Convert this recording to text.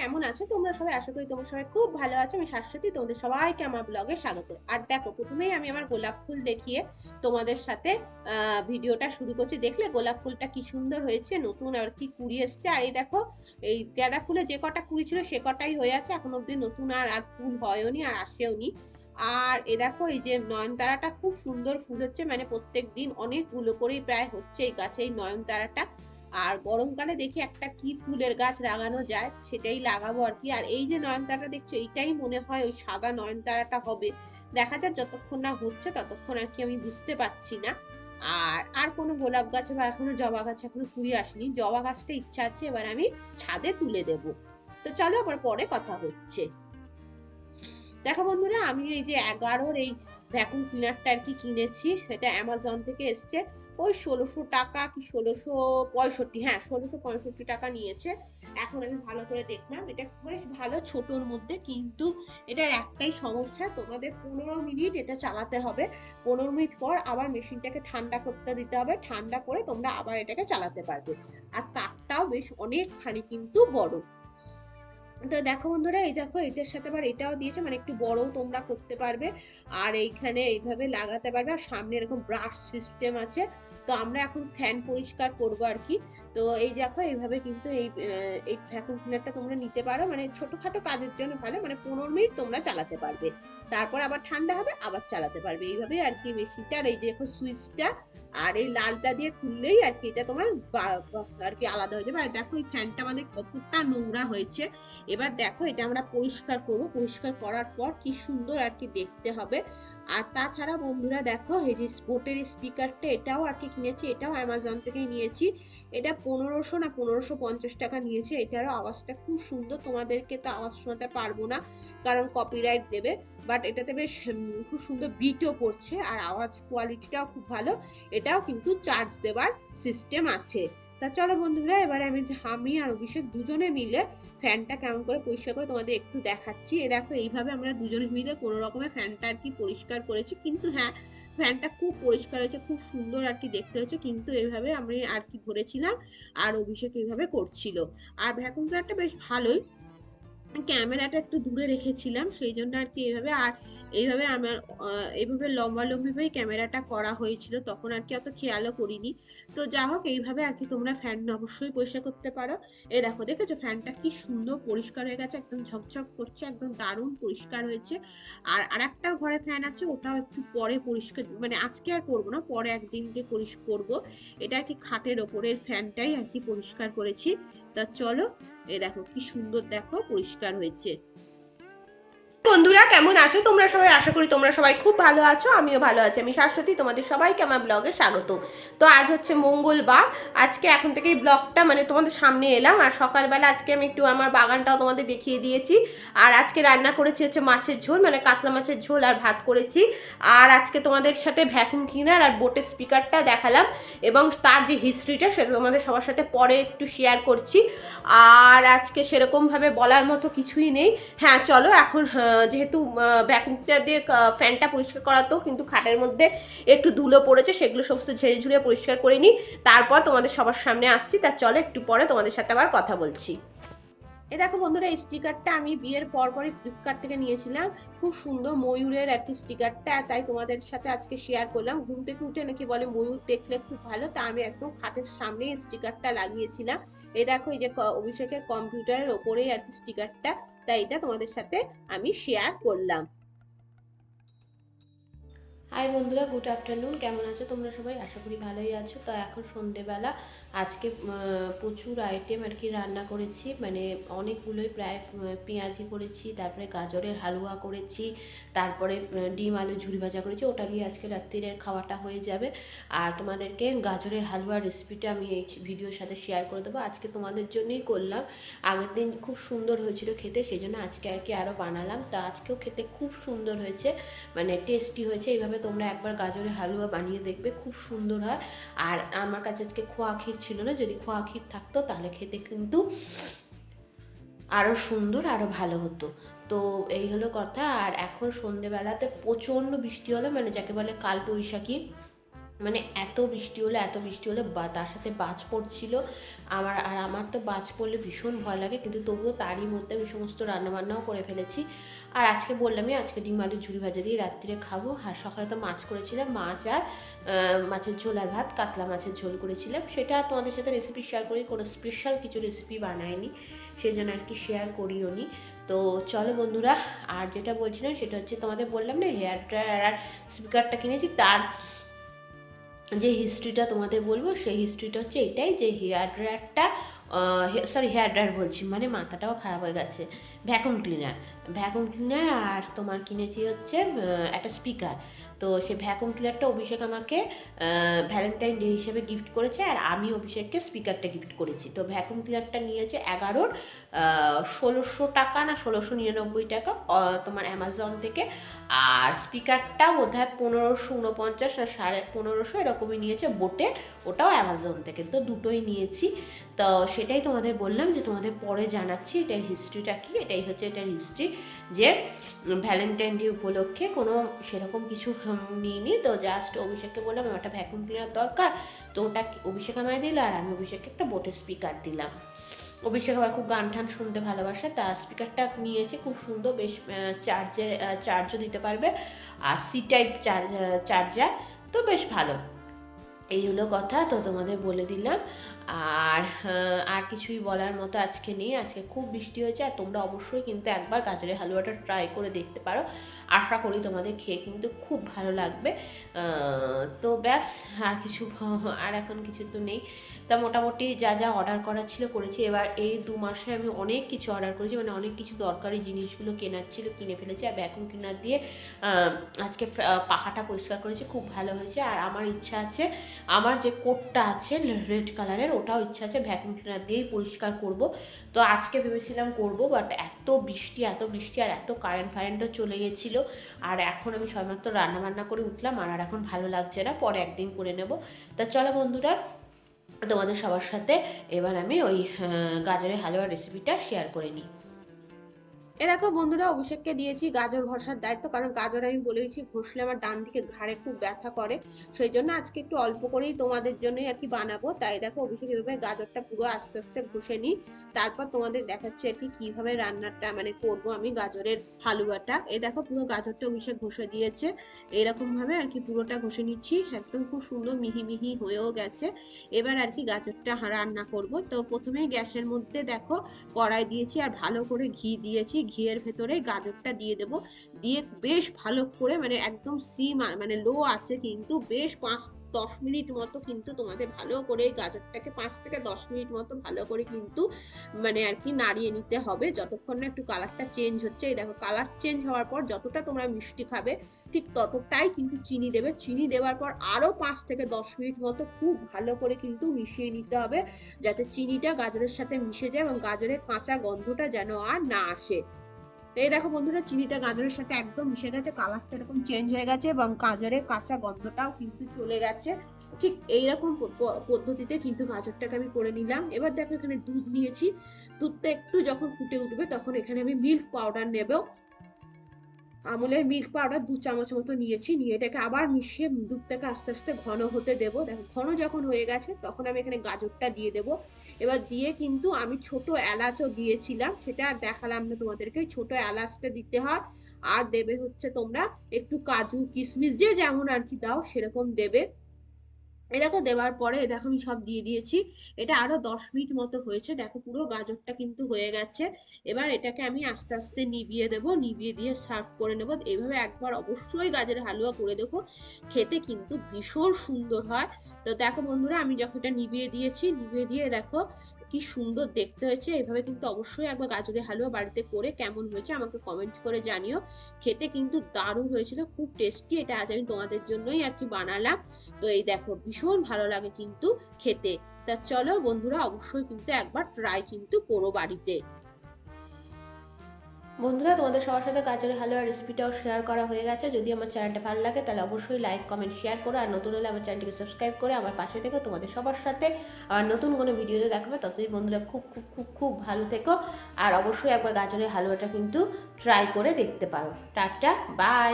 কেমন আছো? তোমরা সবাই আশা করি তোমরা সবাই খুব ভালো আছো। আমি শাশ্বতী, তোমাদের সবাইকে আমার ব্লগে স্বাগত। আর দেখো, প্রথমেই আমি আমার গোলাপ ফুল দেখিয়ে তোমাদের সাথে ভিডিওটা শুরু করছি। দেখলে গোলাপ ফুলটা কি সুন্দর হয়েছে, নতুন আর কি কুড়ি এসছে। আর এই দেখো, এই গাঁদা ফুলে যে কটা কুড়ি ছিল, সে কটাই হয়ে আছে। এখন অব্দি নতুন আর আর ফুল হয়ওনি, আর আসেওনি। আর এ দেখো, এই যে নয়নতারাটা খুব সুন্দর ফুল হচ্ছে। মানে প্রত্যেক দিন অনেকগুলো করেই প্রায় হচ্ছে এই গাছে এই নয়নতারাটা। আর গরমকালে দেখি একটা কি ফুলের গাছ লাগানো যায়, সেটাই লাগাবো আর কি। আর এই যে নয়নতারাটা দেখছ এইটাই মনে হয় ওই সাদা নয়নতারাটা হবে। দেখা যাক যতক্ষণ না হচ্ছে ততক্ষণ আর কি আমি বুঝতে পারছি না। আর আর কোনো গোলাপ গাছে বা এখনও জবা গাছ এখনও কুড়ি আসেনি। জবা গাছটা ইচ্ছা আছে, এবার আমি ছাদে তুলে দেব। তো চলো আবার পরে কথা হচ্ছে। দেখো বন্ধুরা, আমি এই যে এগারোর এই ভ্যাকুম ক্লিনারটা আর কি কিনেছি, এটা অ্যামাজন থেকে এসছে। ওই ষোলোশো টাকা কি ষোলোশো পঁয়ষট্টি হ্যাঁ ষোলোশো পঁয়ষট্টি টাকা নিয়েছে। এখন আমি ভালো করে দেখলাম, এটা বেশ ভালো ছোটোর মধ্যে, কিন্তু এটার একটাই সমস্যা, তোমাদের পনেরো মিনিট এটা চালাতে হবে। পনেরো মিনিট পর আবার মেশিনটাকে ঠান্ডা করতে দিতে হবে, ঠান্ডা করে তোমরা আবার এটাকে চালাতে পারবে। আর তারটাও বেশ অনেকখানি কিন্তু বড়। তো দেখো বন্ধুরা, এই দেখো এটার সাথে আবার এটাও দিয়েছে মানে একটু বড়ও তোমরা করতে পারবে। আর এইখানে এইভাবে লাগাতে পারবে, আর সামনে এরকম ব্রাশ সিস্টেম আছে। তো আমরা এখন ফ্যান পরিষ্কার করব আর কি। তো এই দেখো, এইভাবে কিন্তু এই এই ভ্যাকুম ক্লিনারটা তোমরা নিতে পারো। মানে ছোটখাটো কাজের জন্য ভালো মানে পনেরো মিনিট তোমরা চালাতে পারবে। তারপর আবার ঠান্ডা হবে, আবার চালাতে পারবে। এইভাবে আর কি মেশিনটা আর এই যে দেখো সুইচটা আর এই লালটা দিয়ে খুললেই আর কি এটা তোমার আর কি আলাদা হয়ে যাবে। আর দেখো এই ফ্যানটা আমাদের কতটা নোংরা হয়েছে। এবার দেখো এটা আমরা পরিষ্কার করব। পরিষ্কার করার পর কি সুন্দর আর কি দেখতে হবে। আর তাছাড়া বন্ধুরা দেখো, এই যে স্পোর্টের স্পিকারটা, এটাও আর কি কিনেছি, এটাও অ্যামাজন থেকে নিয়েছি। এটা পনেরোশো না পনেরোশো পঞ্চাশ টাকা নিয়েছে, এটারও আওয়াজটা খুব সুন্দর, তোমাদেরকে তো আওয়াজ শোনাতে পারব না, কারণ কপিরাইট দেবে বাট এটাতে বেশ খুব সুন্দর বিটও পড়ছে, আর আওয়াজ কোয়ালিটিটাও খুব ভালো, এটাও কিন্তু চার্জ দেওয়ার সিস্টেম আছে। তা চলো বন্ধুরা, এবারে আমি আমি আর অভিষেক দুজনে মিলে ফ্যানটা কেমন করে পরিষ্কার করে তোমাদের একটু দেখাচ্ছি। এ দেখো, এইভাবে আমরা দুজনে মিলে কোনো রকমের ফ্যানটা আর কি পরিষ্কার করেছি। কিন্তু হ্যাঁ ফ্যানটা খুব পরিষ্কার হয়েছে, খুব সুন্দর আর কি দেখতে হয়েছে। কিন্তু এইভাবে আমি আর কি ধরেছিলাম, আর অভিষেক এইভাবে করছিল। আর ভ্যাকুম বেশ ভালোই ক্যামেরাটা একটু দূরে রেখেছিলাম, সেই জন্য আর কি এইভাবে, আর এইভাবে আমার এইভাবে লম্বা লম্বিভাবে ক্যামেরাটা করা হয়েছিল, তখন আর কি অত খেয়ালও করিনি। তো যা হোক, এইভাবে আর কি তোমরা ফ্যান অবশ্যই পরিষ্কার করতে পারো। এই দেখো, দেখেছ ফ্যানটা কি সুন্দর পরিষ্কার হয়ে গেছে, একদম ঝকঝক করছে, একদম দারুণ পরিষ্কার হয়েছে। আর আর আরেকটা ঘরে ফ্যান আছে, ওটাও একটু পরে পরিষ্কার মানে আজকে আর করব না, পরে একদিনকে পরিষ্কার করব। এটা আর কি খাটের ওপরের ফ্যানটাই আর কি পরিষ্কার করেছি। তা চলো এ দেখো কি সুন্দর দেখো পরিষ্কার হয়েছে। বন্ধুরা কেমন আছো? তোমরা সবাই আশা করি তোমরা সবাই খুব ভালো আছো আমিও ভালো আছি। আমি শাশ্বতী তোমাদের সবাইকে আমার ব্লগে স্বাগত। তো আজ হচ্ছে মঙ্গলবার আজকে এখন থেকেই ব্লগটা মানে তোমাদের সামনে এলাম আর সকালবেলা আজকে আমি একটু আমার বাগানটাও তোমাদের দেখিয়ে দিয়েছি। আর আজকে রান্না করেছি হচ্ছে মাছের ঝোল মানে কাতলা মাছের ঝোল আর ভাত করেছি। আর আজকে তোমাদের সাথে ভ্যাকুম ক্লিনার আর বোটের স্পিকারটা দেখালাম এবং তার যে হিস্ট্রিটা সেটা তোমাদের সবার সাথে পরে একটু শেয়ার করছি। আর আজকে সেরকমভাবে বলার মতো কিছুই নেই। হ্যাঁ চলো এখন আহ, যেহেতু ভ্যাকুমটা দিয়ে ফ্যানটা পরিষ্কার করাতেও কিন্তু খাটের মধ্যে একটু ধুলো পড়েছে, সেগুলো সমস্ত ঝেড়ে ঝুড়ে পরিষ্কার করে নিই। তারপর তোমাদের সবার সামনে আসছি, তা চলো একটু পরে তোমাদের সাথে আবার কথা বলছি। এ দেখো বন্ধুরা, এই স্টিকারটা আমি বিয়ের পর পরই ফ্লিপকার্ট থেকে নিয়েছিলাম। খুব সুন্দর ময়ূরের কি স্টিকারটা তাই তোমাদের সাথে আজকে শেয়ার করলাম। ঘুম থেকে উঠে নাকি বলে ময়ূর দেখলে খুব ভালো, তা আমি একদম খাটের সামনেই স্টিকারটা লাগিয়েছিলাম। এ দেখো এই যে অভিষেকের কম্পিউটারের ওপরেই আর কি স্টিকারটা তাই এটা তোমাদের সাথে আমি শেয়ার করলাম। হাই বন্ধুরা গুড আফটারনুন কেমন আছো তোমরা সবাই? আশা করি ভালোই আছো। তো এখন সন্ধেবেলা আজকে প্রচুর আইটেম আর কি রান্না করেছি। মানে অনেকগুলোই প্রায় পেঁয়াজি করেছি, তারপরে গাজরের হালুয়া করেছি, তারপরে ডিম আলু ঝুরি ভাজা করেছি। ওটা দিয়ে আজকে রাত্রিরের খাওয়াটা হয়ে যাবে। আর তোমাদেরকে গাজরের হালুয়ার রেসিপিটা আমি এই ভিডিওর সাথে শেয়ার করে দেবো। আজকে তোমাদের জন্যই করলাম। আগের দিন খুব সুন্দর হয়েছিল খেতে সেই জন্য আজকে আর কি আরও বানালাম। তা আজকেও খেতে খুব সুন্দর হয়েছে মানে টেস্টি হয়েছে। এইভাবে তোমরা একবার গাজরের হালুয়া বানিয়ে দেখবে, খুব সুন্দর হয়। আর আমার কাছে আজকে খোয়া ক্ষীর ছিল না, যদি খোয়া ক্ষীর থাকতো তাহলে খেতে কিন্তু আরও সুন্দর আরও ভালো হতো। তো এই হলো কথা। আর এখন সন্ধেবেলাতে প্রচণ্ড বৃষ্টি হলো মানে যাকে বলে কাল বৈশাখী মানে এত বৃষ্টি হলো, এত বৃষ্টি হলো, বা তার সাথে বাজ পড়ছিল। আমার আর আমার তো বাজ পড়লে ভীষণ ভয় লাগে, কিন্তু তবুও তারই মধ্যে আমি সমস্ত রান্নাবান্নাও করে ফেলেছি। আর আজকে বললামই, আজকে ডিম আলু ঝুড়ি ভাজা দিয়ে রাত্রিরে খাব। আর সকালে তো মাছ করেছিলাম, মাছ আর মাছের ঝোল আর ভাত, কাতলা মাছের ঝোল করেছিলাম। সেটা তোমাদের সাথে রেসিপি শেয়ার করি, কোনো স্পেশাল কিছু রেসিপি বানায়নি সেই জন্য আর কি শেয়ার করিও নি। তো চলো বন্ধুরা, আর যেটা বলছিলাম সেটা হচ্ছে তোমাদের বললাম না হেয়ার ড্রায়ার আর স্পিকারটা কিনেছি, তার যে হিস্ট্রিটা তোমাদের বলব, সেই হিস্ট্রিটা হচ্ছে এটাই যে হেয়ার ড্রায়ারটা সরি হেয়ার ড্রায়ার বলছি মানে মাথাটাও খারাপ হয়ে গেছে। ভ্যাকুম ক্লিনার ভ্যাকুম ক্লিনার আর তোমার কিনেছি হচ্ছে একটা স্পিকার তো সেই ভ্যাকুম ক্লিনারটা অভিষেক আমাকে ভ্যালেন্টাইন ডে হিসেবে গিফট করেছে আর আমি অভিষেককে স্পিকারটা গিফট করেছি। তো ভ্যাকুম ক্লিনারটা নিয়েছে এগারোর ষোলোশো টাকা না, ষোলোশো নিরানব্বই টাকা তোমার অ্যামাজন থেকে। আর স্পিকারটা বোধ হয় পনেরোশো উনপঞ্চাশ আর সাড়ে পনেরোশো এরকমই নিয়েছে বোটে, ওটাও অ্যামাজন থেকে। তো দুটোই নিয়েছি। তো সেটাই তোমাদের বললাম যে তোমাদের পরে জানাচ্ছি, এটার হিস্ট্রিটা কি এটাই হচ্ছে এটার হিস্ট্রি যে ভ্যালেন্টাইন ডে উপলক্ষে কোনো সেরকম কিছু নিইনি। তো জাস্ট অভিষেককে বললাম, আমার একটা ভ্যাকুম ক্লিনার দরকার। তো ওটা অভিষেক আমায় দিল আর আমি অভিষেককে একটা বোটের স্পিকার দিলাম। অভিষেক আবার খুব গান টান শুনতে ভালোবাসে তার স্পিকারটা নিয়েছে, খুব সুন্দর বেশ চার্জে চার্জও দিতে পারবে। আর সি টাইপ চার্জ চার্জার তো বেশ ভালো। এই হলো কথা, তো তোমাদের বলে দিলাম। আর আর কিছুই বলার মতো আজকে নেই। আজকে খুব বৃষ্টি হয়েছে আর তোমরা অবশ্যই কিন্তু একবার গাজরের হালুয়াটা ট্রাই করে দেখতে পারো। আশা করি তোমাদের খেয়ে কিন্তু খুব ভালো লাগবে। তো ব্যাস, আর কিছু আর এখন কিছু তো নেই। তা মোটামুটি যা যা অর্ডার করা ছিল করেছি। এবার এই দু মাসে আমি অনেক কিছু অর্ডার করেছি। মানে অনেক কিছু দরকারি জিনিসগুলো কেনার ছিল, কিনে ফেলেছি। আর ভ্যাকুম ক্লিনার দিয়ে আজকে পাখাটা পরিষ্কার করেছি। খুব ভালো হয়েছে। আর আমার ইচ্ছা আছে, আমার যে কোটটা আছে রেড কালারের ওটাও ইচ্ছা আছে ভ্যাকুম ক্লিনার দিয়েই পরিষ্কার করব। তো আজকে ভেবেছিলাম করব বাট এত বৃষ্টি এত বৃষ্টি আর এত কারেন্ট ফারেন্টও চলে গেছিল। আর এখন আমি সবেমাত্র রান্না বান্না করে উঠলাম, আর আর এখন ভালো লাগছে না, পরে একদিন করে নেব। তা চলো বন্ধুরা, তোমাদের সবার সাথে এবার আমি ওই গাজরের হালুয়া রেসিপিটা শেয়ার করে নিই। এ দেখো বন্ধুরা, অভিষেককে দিয়েছি গাজর ঘষার দায়িত্ব, কারণ গাজর আমি বলেছি ঘষলে আমার ডান দিকে ঘাড়ে খুব ব্যথা করে। সেই জন্য আজকে একটু অল্প করেই তোমাদের জন্যই আর কি বানাবো। তাই দেখো অভিষেক এভাবে গাজরটা পুরো আস্তে আস্তে ঘষে নিই। তারপর তোমাদের দেখাচ্ছি আর কি কীভাবে রান্নাটা মানে করব আমি গাজরের হালুয়াটা। এ দেখো পুরো গাজরটা অভিষেক ঘষে দিয়েছে। এরকম ভাবে আর কি পুরোটা ঘষে নিচ্ছি। একদম খুব সুন্দর মিহি মিহি হয়েও গেছে। এবার আর কি গাজরটা রান্না করব। তো প্রথমে গ্যাসের মধ্যে দেখো কড়াই দিয়েছি আর ভালো করে ঘি দিয়েছি। ঘিয়ের ভেতরে গাজরটা দিয়ে দেব। দিয়ে বেশ ভালো করে মানে একদম সিম মানে লো আছে কিন্তু বেশ পাঁচ দশ মিনিট মতো কিন্তু তোমাদের ভালো করে গাজরটাকে পাঁচ থেকে দশ মিনিট মতো ভালো করে কিন্তু মানে আর কি নাড়িয়ে নিতে হবে। যতক্ষণ না একটু কালারটা চেঞ্জ হচ্ছে, এই দেখো কালার চেঞ্জ হওয়ার পর যতটা তোমরা মিষ্টি খাবে, ঠিক ততটাই কিন্তু চিনি দেবে। চিনি দেওয়ার পর আরও পাঁচ থেকে দশ মিনিট মতো খুব ভালো করে কিন্তু মিশিয়ে নিতে হবে, যাতে চিনিটা গাজরের সাথে মিশে যায় এবং গাজরের কাঁচা গন্ধটা যেন আর না আসে। এই দেখো বন্ধুরা, চিনিটা গাজরের সাথে একদম মিশে গেছে, কালারটা এরকম চেঞ্জ হয়ে গেছে এবং গাজরের কাঁচা গন্ধটাও কিন্তু চলে গেছে। ঠিক এইরকম পদ্ধতিতে কিন্তু গাজরটাকে আমি করে নিলাম। এবার দেখো এখানে দুধ নিয়েছি। দুধটা একটু যখন ফুটে উঠবে তখন এখানে আমি মিল্ক পাউডার নেব। আমুলের মিল্ক পাউডার দু চামচ মতো নিয়েছি, নিয়ে এটাকে আবার মিশিয়ে দুধটাকে আস্তে আস্তে ঘন হতে দেবো। দেখো, ঘন যখন হয়ে গেছে, তখন আমি এখানে গাজরটা দিয়ে দেবো। এবার দিয়ে কিন্তু আমি ছোট এলাচও দিয়েছিলাম, সেটা আর দেখালাম না তোমাদেরকে। ছোট এলাচটা দিতে হয়, আর দেবে হচ্ছে তোমরা একটু কাজু, কিশমিশ, যে যেমন আর কি দাও, সেরকম দেবে। এই দেখো দেওয়ার পরে দেখো আমি সব দিয়ে দিয়েছি। এটা আরও দশ মিনিট মতো হয়েছে। দেখো পুরো গাজরটা কিন্তু হয়ে গেছে। এবার এটাকে আমি আস্তে আস্তে নিভিয়ে দেবো। নিভিয়ে দিয়ে সার্ভ করে নেব। এভাবে একবার অবশ্যই গাজরের হালুয়া করে দেখো। খেতে কিন্তু ভীষণ সুন্দর হয়। তো দেখো বন্ধুরা, আমি যখন এটা নিভিয়ে দিয়েছি নিভিয়ে দিয়ে দেখো কি সুন্দর দেখতে হয়েছে, এভাবে কিন্তু অবশ্যই একবার গাজরের হালুয়া বাড়িতে করে কেমন হয়েছে আমাকে কমেন্ট করে জানিও। খেতে কিন্তু দারুণ হয়েছিল, খুব টেস্টি এটা আজ আমি তোমাদের জন্যই আর কি বানালাম। তো এই দেখো, ভীষণ ভালো লাগে কিন্তু খেতে। তা চলো বন্ধুরা, অবশ্যই কিন্তু একবার ট্রাই কিন্তু করো বাড়িতে। বন্ধুরা, তোমাদের সবার সাথে গাজরের হালুয়া রেসিপিটাও শেয়ার করা হয়ে গেছে। যদি আমার চ্যানেলটা ভালো লাগে, তাহলে অবশ্যই লাইক কমেন্ট শেয়ার করো। আর নতুন হলে আমার চ্যানেলটিকে সাবস্ক্রাইব করে আমার পাশে থেকো। তোমাদের সবার সাথে আমার নতুন কোনো ভিডিওতে দেখাবে। ততদিন বন্ধুরা, খুব খুব খুব খুব ভালো থেকো। আর অবশ্যই একবার গাজরের হালুয়াটা কিন্তু ট্রাই করে দেখতে পারো। Tata bye